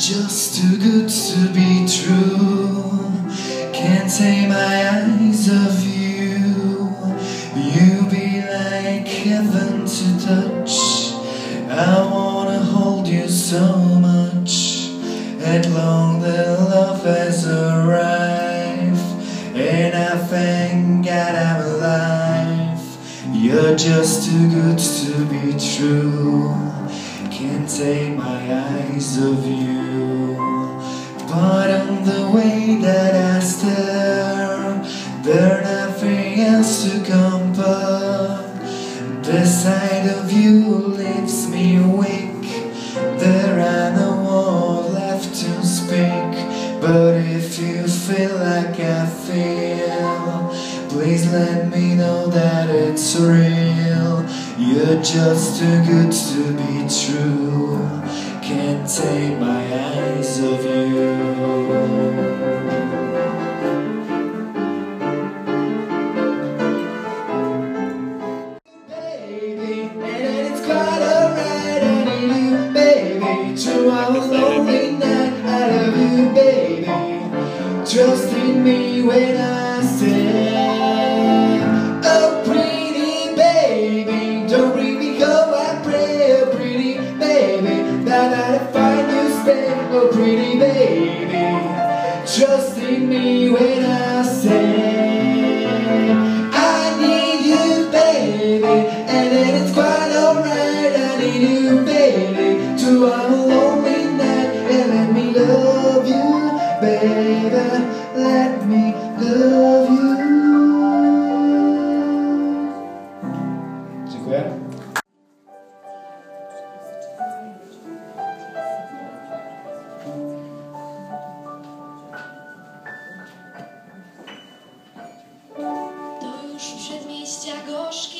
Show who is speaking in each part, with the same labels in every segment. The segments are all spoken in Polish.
Speaker 1: Just too good to be true. Can't take my eyes off you. You be like heaven to touch. I wanna hold you so much. At long the love has arrived, and I thank God I'm alive. You're just too good to be true. Take my eyes off you. But on the way that I stare, there's nothing else to compare. The sight of you leaves me weak. There are no words left to speak. But if you feel like I feel, please let me know that it's real. You're just too good to be true. Can't take my eyes off you. Baby, and baby. Lonely night, I love you, baby. Trust in me when I say, pretty baby, trust in me when I say,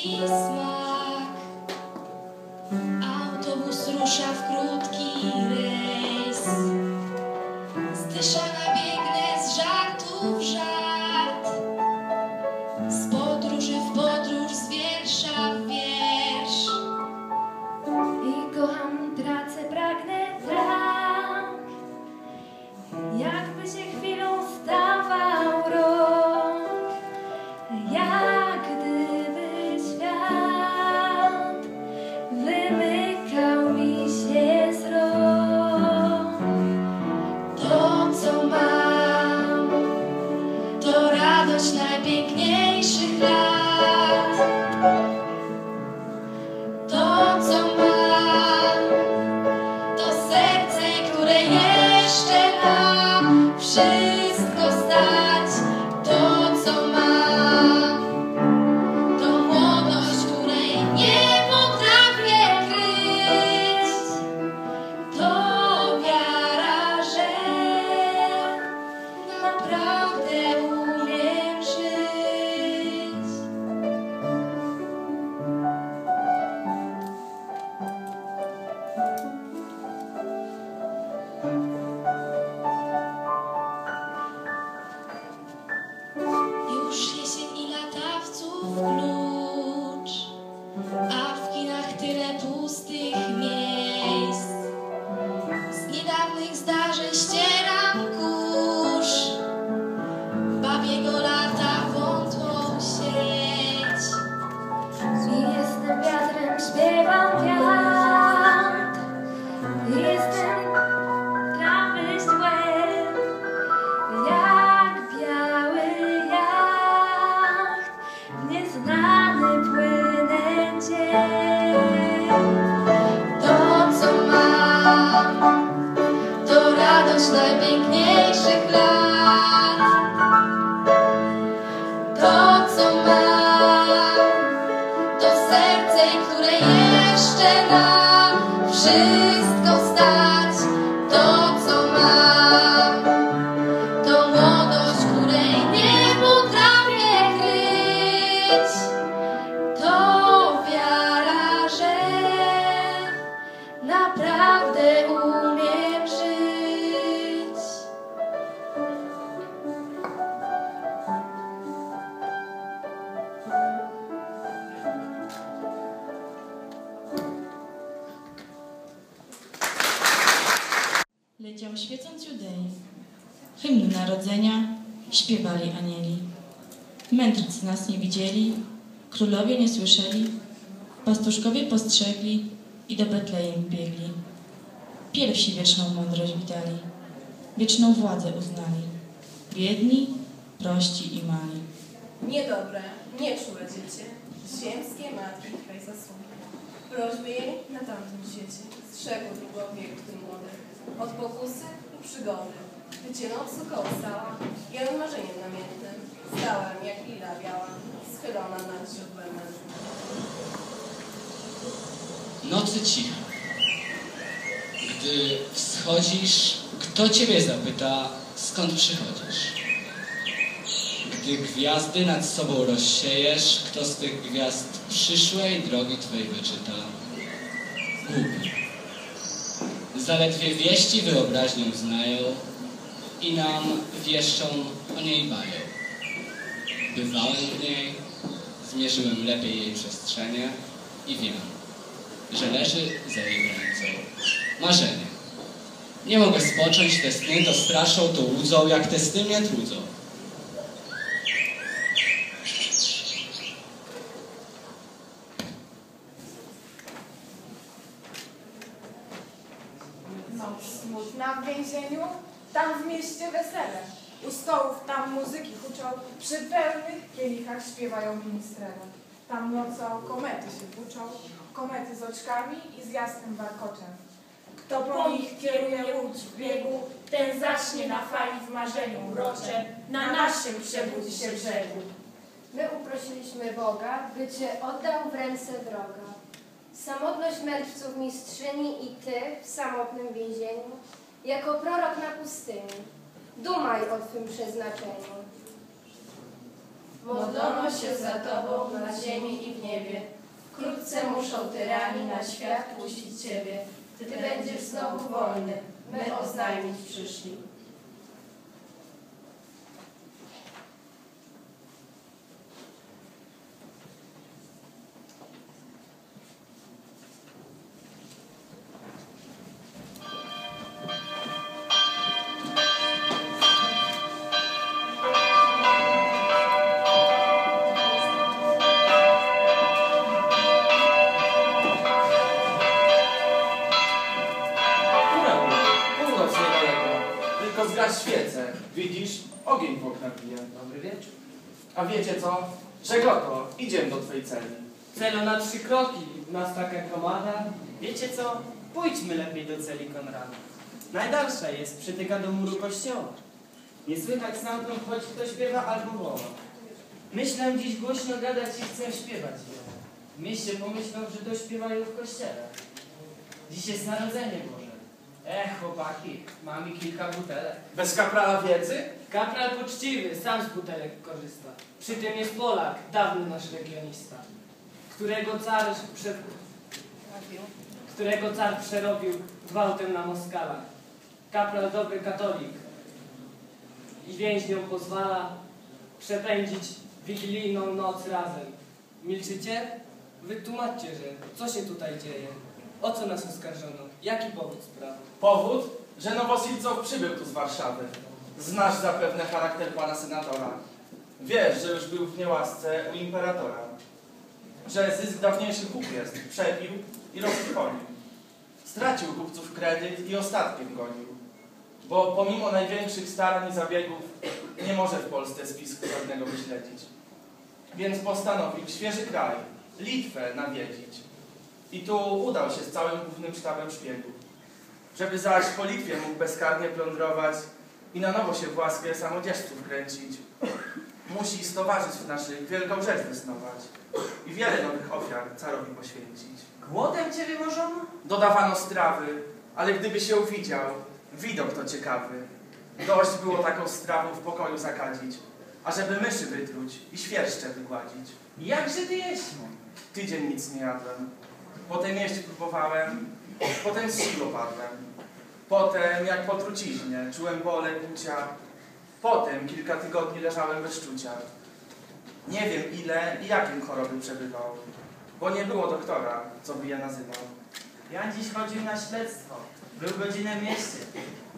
Speaker 2: peace.
Speaker 3: Leciał świecąc Judei. Hymn narodzenia śpiewali anieli. Mędrcy nas nie widzieli, królowie nie słyszeli, pastuszkowie postrzegli i do Betlejem biegli. Pierwsi wieczną mądrość witali, wieczną władzę uznali. Biedni, prości i mali.
Speaker 4: Niedobre, nieczule dziecię, ziemskie matki Twej zasługi. Prośby jej na tamtym świecie, strzegł długo wiek tym młody, od pokusy i przygody. By Cię nocą kołysała, ja marzeniem namiętnym, stałem jak lila biała, schylona nad źródłem.
Speaker 5: Nocy cicha. Gdy wschodzisz, kto ciebie zapyta, skąd przychodzisz? Gdy gwiazdy nad sobą rozsiejesz, kto z tych gwiazd przyszłej drogi twej wyczyta? Głupi. Zaledwie wieści wyobraźnią znają i nam wieszczą o niej bają. Bywałem w niej, zmierzyłem lepiej jej przestrzenie i wiem, że leży za jej granicą marzenie. Nie mogę spocząć, te sny to straszą, to łudzą, jak te sny mnie trudzą.
Speaker 6: Noc smutna w więzieniu, tam w mieście wesele. U stołów tam muzyki huczą, przy pełnych kielichach śpiewają ministrele. Tam nocą komety się włóczą, komety z oczkami i z jasnym warkoczem. Kto po nich kieruje łódź w biegu, ten zaśnie na fali w marzeniu urocze, na naszym przebudzi się brzegu.
Speaker 7: My uprosiliśmy Boga, by Cię oddał w ręce wroga. Samotność mędrców mistrzyni i Ty w samotnym więzieniu, jako prorok na pustyni, dumaj o Twym przeznaczeniu.
Speaker 4: Modlono się za Tobą na ziemi i w niebie. Wkrótce muszą tyrani na świat puścić Ciebie. Ty będziesz znowu wolny, my oznajmić przyszli.
Speaker 8: Wiecie co? Że goto. Idziemy do twej celi.
Speaker 9: Celo na trzy kroki, nas taka gromada. Wiecie co? Pójdźmy lepiej do celi Konrada. Najdalsza jest, przytyka do muru kościoła. Nie słychać stamtąd, choć kto śpiewa albo woła. Myślę dziś głośno gadać i chcę śpiewać. W mieście pomyślą, że to śpiewają w kościele. Dziś jest Narodzenie Boże. Ech, chłopaki, mam i kilka butelek.
Speaker 8: Bez kaprala wiedzy?
Speaker 9: Kapral poczciwy, sam z butelek korzysta. Przy tym jest Polak, dawny nasz legionista, którego car przed... którego car przerobił gwałtem na Moskala. Kapral dobry katolik i więźniom pozwala przepędzić wigilijną noc razem. Milczycie? Wytłumaczcie, że co się tutaj dzieje? O co nas oskarżono? Jaki powód sprawy?
Speaker 8: Powód, że Nowosilcow przybył tu z Warszawy. Znasz zapewne charakter pana senatora. Wiesz, że już był w niełasce u imperatora. Że zysk dawniejszy kup jest, przebił i roztrwonił. Stracił kupców kredyt i ostatkiem gonił. Bo pomimo największych starań i zabiegów nie może w Polsce spisku żadnego wyśledzić. Więc postanowił świeży kraj, Litwę nawiedzić. I tu udał się z całym głównym sztabem szpiegów. Żeby zaś po Litwie mógł bezkarnie plądrować i na nowo się w łaskę samodzielców kręcić. Musi z towarzystw naszych wielką rzecz wysnować i wiele nowych ofiar carowi poświęcić.
Speaker 9: Głodem cię wymożono?
Speaker 8: Dodawano strawy, ale gdyby się uwidział, widok to ciekawy. Dość było taką strawą w pokoju zakadzić, ażeby myszy wytruć i świerszcze wygładzić.
Speaker 9: Jakże ty jeść?
Speaker 8: Tydzień nic nie jadłem. Potem jeść próbowałem, potem z sił opadłem. Potem, jak po truciźnie, czułem bóle kłucia. Potem kilka tygodni leżałem bez czucia. Nie wiem ile i jakim choroby przebywał, bo nie było doktora, co by je nazywał.
Speaker 9: Jan dziś chodził na śledztwo. Był godzinę w mieście.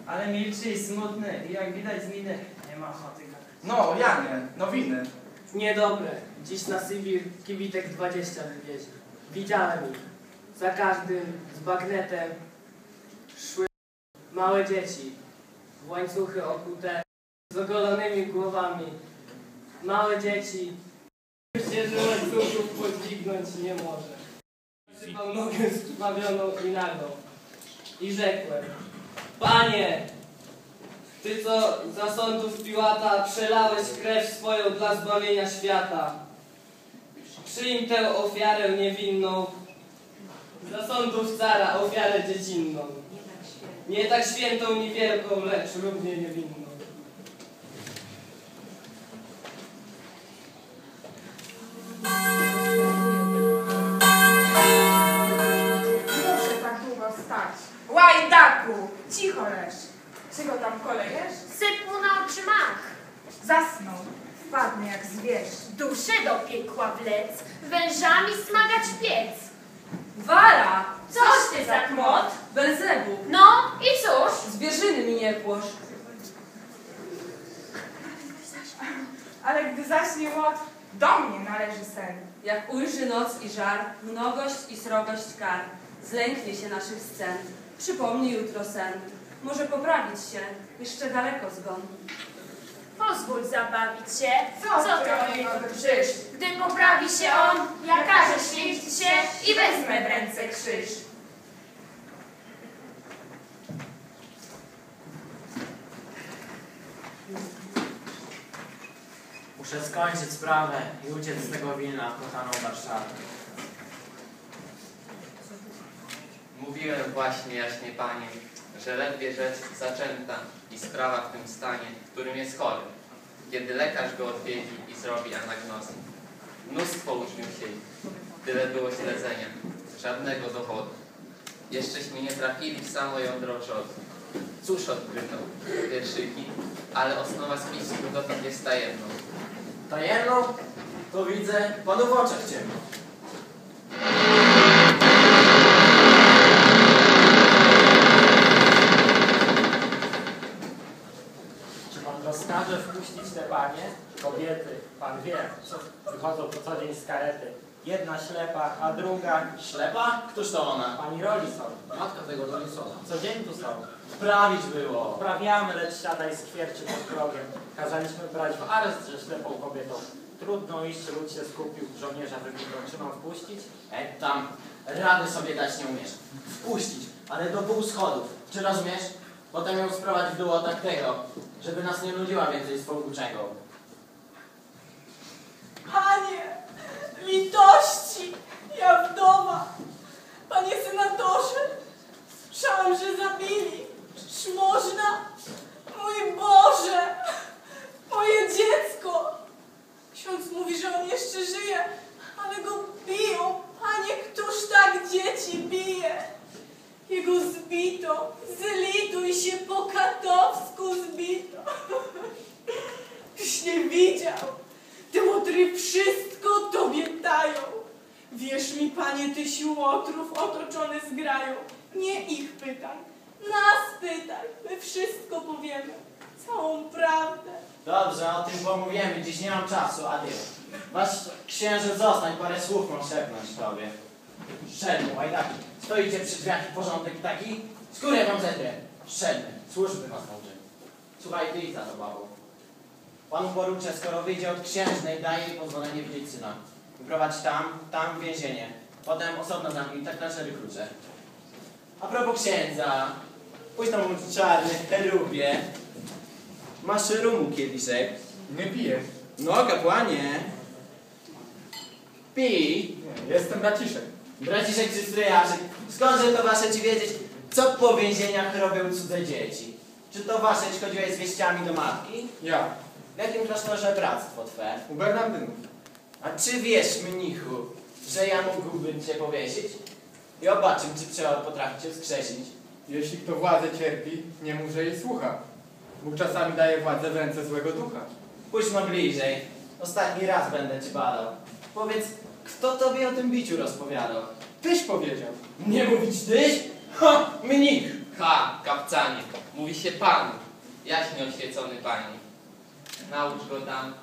Speaker 9: Ale milczy i smutny i jak widać z miny nie ma ochoty.
Speaker 8: No, Janie, nowiny.
Speaker 10: Niedobre. Dziś na Sybir kibitek 20 wywieźli. Widziałem ich. Za każdym z bagnetem szły małe dzieci. W łańcuchy okute, z ogolonymi głowami. Małe dzieci. Się, że łańcuchów podźwignąć nie może. Trzymał nogę skrwawioną i nagą. I rzekłem, Panie, ty co za sądów Piłata przelałeś krew swoją dla zbawienia świata. Przyjm tę ofiarę niewinną, za sądów cara ofiarę dziecinną. Nie tak świętą ni wielką, lecz równie niewinną.
Speaker 6: Muszę tak długo stać. Łajdaku! Cicho leż. Czego tam kolejesz?
Speaker 7: Sypu na oczy mach.
Speaker 6: Zasnął. Wpadnie jak zwierz.
Speaker 7: Duszę do piekła wlec, wężami smagać piec.
Speaker 11: Wara!
Speaker 7: Coś ty za kmot?
Speaker 11: Belzebu!
Speaker 7: No i cóż?
Speaker 11: Zwierzyny mi nie płosz.
Speaker 6: Ale gdy zaśnie łot, do mnie należy sen.
Speaker 11: Jak ujrzy noc i żar, mnogość i srogość kar, zlęknie się naszych scen. Przypomnij jutro sen. Może poprawić się, jeszcze daleko zgon.
Speaker 7: Pozwól zabawić się.
Speaker 6: Co
Speaker 7: Co to jego
Speaker 6: drżysz?
Speaker 7: Gdy poprawi się on, ja każę święcić się i wezmę w ręce krzyż.
Speaker 12: Muszę skończyć sprawę i uciec z tego Wilna w kochaną Warszawę.
Speaker 13: Mówiłem właśnie, jaśnie panie, że ledwie rzecz zaczęta i sprawa w tym stanie, w którym jest chory, kiedy lekarz go odwiedzi i zrobi anagnozy. Mnóstwo uczniów siedzi, tyle było śledzenia, żadnego dowodu. Jeszcześmy nie trafili w samo jądro czodu. Cóż odkryto? Wierszyki, ale osnowa spisu dotąd jest tajemną.
Speaker 12: Tajemną? To widzę panu w oczach ciemno.
Speaker 14: Kobiety, pan wie, co wychodzą po co dzień z karety. Jedna ślepa, a druga...
Speaker 12: Ślepa? Któż to ona?
Speaker 14: Pani Rolison.
Speaker 12: Matka tego Dorisona.
Speaker 14: Co dzień tu są.
Speaker 12: Prawić było.
Speaker 14: Poprawiamy, lecz siadaj skwierczy pod progiem. Kazaliśmy brać w areszt, że ślepą kobietą. Trudno iść, lud się skupił, żołnierza wybitą. Czy mam wpuścić?
Speaker 12: E, tam rady sobie dać nie umiesz. Wpuścić, ale do pół schodów. Czy rozumiesz? Potem ją sprowadź w dół tak tego, żeby nas nie nudziła więcej swą uczęgą.
Speaker 15: Panie, litości, ja wdowa. Panie senatorze, słyszałam, że zabili. Czy można? Mój Boże, moje dziecko. Ksiądz mówi, że on jeszcze żyje, ale go biją. Panie, któż tak dzieci bije? Jego zbito, zlituj się po katowsku zbito. Tyś nie widział. Te łotry wszystko tobie dają. Wierz mi, panie, tyś łotrów otoczony zgrają. Nie ich pytaj, nas pytaj. My wszystko powiemy, całą prawdę.
Speaker 12: Dobrze, o tym czasu, adieu. Wasz księżyc zostań, parę słów mam szepnąć tobie. Szedł, łajdaki. Stoicie przy drzwiach i porządek taki? Skórę wam zetrę. Szedł, służby was nauczy. Słuchaj, ty idź za to, babo. Panu poruczę, skoro wyjdzie od księżnej, daje jej pozwolenie widzieć syna. Wyprowadź tam, tam w więzienie. Potem osobno zamknij, tak na cztery klucze. A propos księdza, pójdź tam czarny, cherubie. Masz rumu kieliszek?
Speaker 8: Nie piję.
Speaker 12: No, kapłanie. Pij.
Speaker 8: Nie, jestem braciszek.
Speaker 12: Braciszek czy stryjaszek, skądże to wasze ci wiedzieć, co po więzieniach robią cudze dzieci? Czy to wasze, jeśli chodziłeś z wieściami do matki?
Speaker 8: Ja.
Speaker 12: W jakim klasztorze bractwo twe?
Speaker 8: U Bernardynów.
Speaker 12: A czy wiesz, mnichu, że ja mógłbym cię powiesić? I obaczym, czy przeor potrafi cię wskrzesić.
Speaker 8: Jeśli kto władzę cierpi, nie mów, że jej słucha. Bóg czasami daje władzę w ręce złego ducha.
Speaker 12: Pójdź no bliżej. Ostatni raz będę cię badał. Powiedz, kto tobie o tym biciu rozpowiadał?
Speaker 8: Tyś powiedział. Nie mówić tyś? Ha, mnich.
Speaker 13: Ha, kapcanie, mówi się pan, jaśnie oświecony pani. Naucz go tam,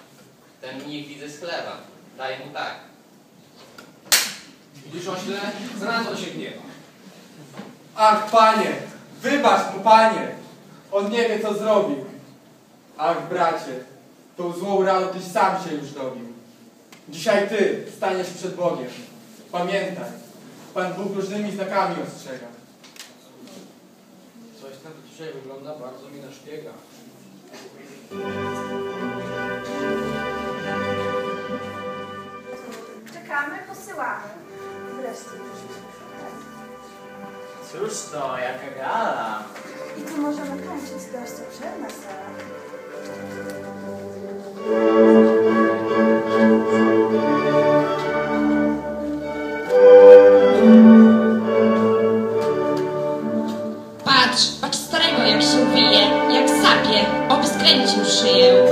Speaker 13: ten mnich widzę z chleba, daj mu tak.
Speaker 16: Widzisz ośle? To się gniewa.
Speaker 17: Ach, panie, wybacz mu, panie. On nie wie, co zrobił. Ach, bracie, tą złą raną tyś sam się już dobił. Dzisiaj ty staniesz przed Bogiem. Pamiętaj, Pan Bóg różnymi znakami ostrzega.
Speaker 16: Coś tam dzisiaj wygląda bardzo mi na szpiega.
Speaker 18: Czekamy, posyłamy. Wreszcie.
Speaker 12: Cóż to, jaka gala.
Speaker 18: I tu możemy kończyć dość obszerna sala.
Speaker 3: Patrz, patrz starego jak się wije, jak sapie, oby skręcił szyję.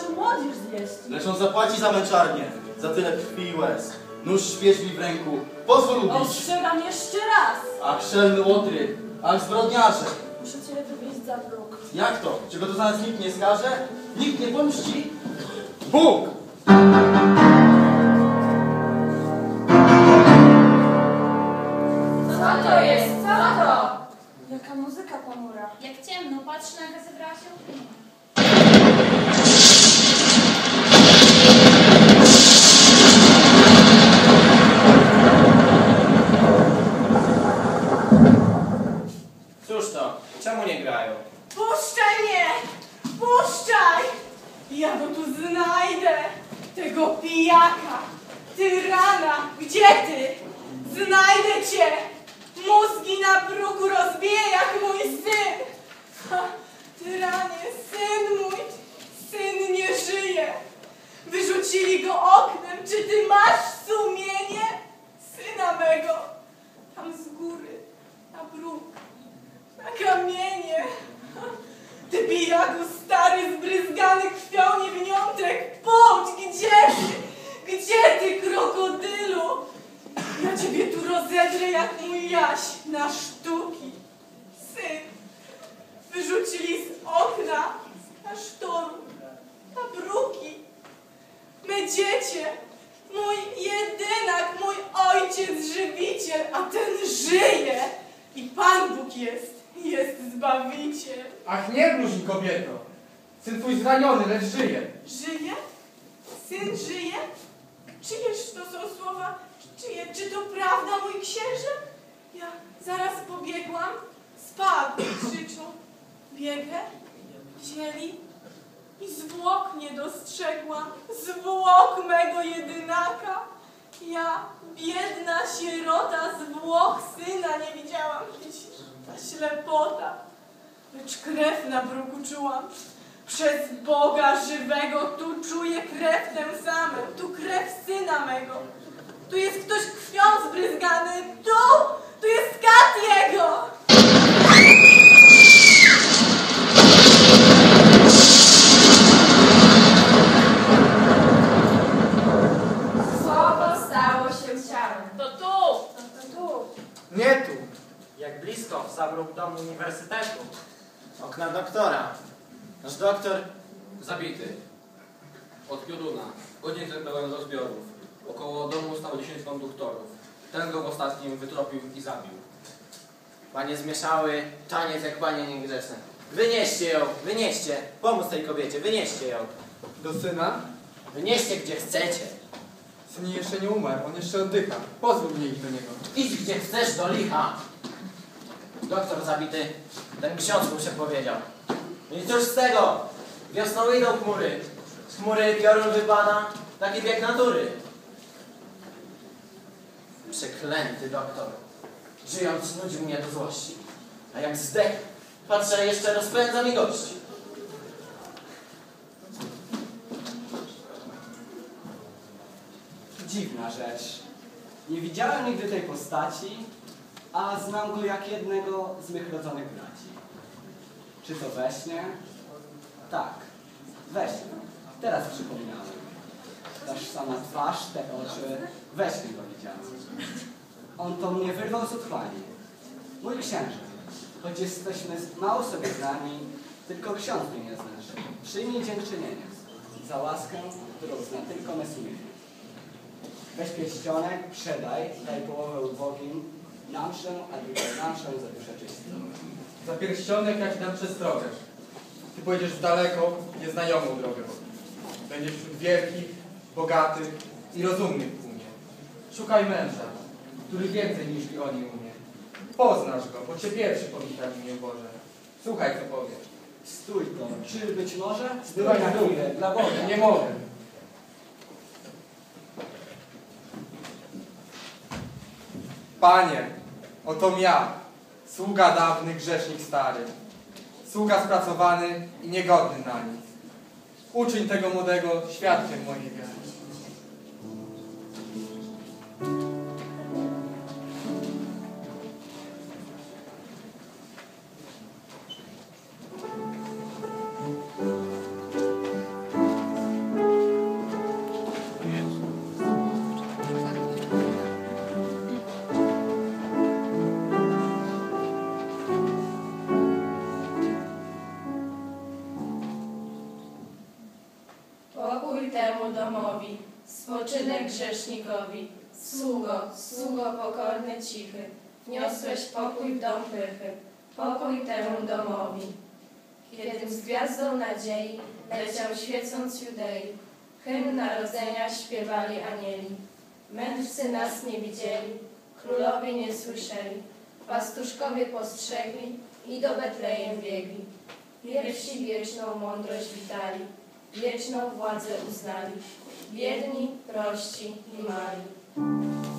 Speaker 19: Naszą młodzież zjeść.
Speaker 12: Lecz on zapłaci za męczarnię, za tyle krwi i łez. Nóż świeżbi w ręku, pozwól ubić.
Speaker 19: Ostrzegam jeszcze raz!
Speaker 12: Ach, szelny łotry, ach, zbrodniarze.
Speaker 19: Muszę cię wywieźć za próg.
Speaker 12: Jak to? Czy go to za nas nikt nie skaże? Nikt nie pomści? Bóg!
Speaker 18: Co to jest? Co to?
Speaker 19: Jaka muzyka ponura.
Speaker 18: Jak ciemno, patrz na jak
Speaker 15: Ja go tu znajdę! Tego pijaka! Tyrana! Gdzie ty? Znajdę cię! Mózgi na bruku rozbiję jak mój syn! Ha, tyranie, syn mój! Syn nie żyje! Wyrzucili go oknem! Czy ty masz sumienie? Syna mego! Tam z góry, na bruk, na kamienie! Ty pijaku stary, zbryzgany krwią niewiniątek, pójdź, gdzie ty? Gdzie ty, krokodylu? Ja ciebie tu rozedrę jak mój jaś na sztuki. Syn, wyrzucili z okna, na sztoru, na bruki. Me dziecię, mój jedynak, mój ojciec żywiciel, a ten żyje. I Pan Bóg jest, jest Zbawiciel.
Speaker 17: Ach, nie bluź mi, kobieto. Syn twój zraniony, lecz żyje.
Speaker 15: Żyje? Syn żyje? Czyjeż to są słowa? Czyje? Czy to prawda, mój księże? Ja zaraz pobiegłam, spadł, krzyczą. Biegę, wzięli i zwłok nie dostrzegłam, zwłok mego jedynaka. Ja, biedna sierota, zwłok syna nie widziałam. Ta ślepota. Lecz krew na bruku czułam. Przez Boga żywego tu czuję krew tę samą. Tu krew syna mego. Tu jest ktoś krwią zbryzgany. Tu! Tu jest kat jego!
Speaker 18: Słowo stało się ciałem.
Speaker 15: To tu!
Speaker 18: To tu.
Speaker 17: Nie tu.
Speaker 14: Jak blisko, w samym domu uniwersytetu.
Speaker 12: Okna doktora. Nasz doktor
Speaker 16: Zabity. Od pioruna. Godzin pełen rozbiorów. Około domu stało 10 konduktorów. Ten go w ostatnim wytropił i zabił.
Speaker 12: Panie zmieszały, taniec jak panie niegrzeczne. Wynieście ją, wynieście. Pomóż tej kobiecie, wynieście ją.
Speaker 17: Do syna?
Speaker 12: Wynieście gdzie chcecie.
Speaker 17: Syn jeszcze nie umarł, on jeszcze oddycha. Pozwól mnie iść do niego.
Speaker 12: Idź gdzie chcesz do licha. Doktor zabity, ten ksiądz mu przepowiedział. No i cóż z tego? Wiosną idą chmury. Z chmury piorun wypada, taki bieg natury. Przeklęty doktor. Żyjąc nudził mnie do złości. A jak zdech, patrzę, jeszcze rozpędza mi gości.
Speaker 20: Dziwna rzecz. Nie widziałem nigdy tej postaci, a znam go jak jednego z mych rodzonych braci. Czy to we śnie? Tak, we śnie. Teraz przypomniałem. Taż sama twarz, te oczy, we śnie go widziałem. On to mnie wyrwał z otchłani. Mój księże, choć jesteśmy mało sobie znani, tylko ksiądz mnie nie znasz. Przyjmij dziękczynienie za łaskę, którą zna tylko me sumienie. Weź pierścionek, przedaj, daj połowę ubogim, namszę, a drugie namszę za duszę czystą.
Speaker 17: Za pierścionek ja ci dam przestrogę. Ty pojedziesz w daleką, nieznajomą drogę. Będziesz wśród wielkich, bogatych i rozumnych umie. Szukaj męża, który więcej niż oni umie. Poznasz go, bo cię pierwszy powita w imię Boże. Słuchaj, co powie.
Speaker 20: Stój to, czy być może?
Speaker 17: Stywaj
Speaker 20: na chwilę, dla Boga.
Speaker 17: Nie mogę. Panie, oto ja, sługa dawny, grzesznik stary, sługa spracowany i niegodny na nic. Uczyń tego młodego świadkiem mojej wiary.
Speaker 21: Spoczynek grzesznikowi. Sługo, sługo pokorny, cichy, wniosłeś pokój w dom pychy. Pokój temu domowi. Kiedy z gwiazdą nadziei leciał świecąc Judei, hymn narodzenia śpiewali anieli. Mędrcy nas nie widzieli, królowie nie słyszeli, pastuszkowie postrzegli i do Betlejem biegli. Pierwsi wieczną mądrość witali, wieczną władzę uznali, biedni, prości i mali.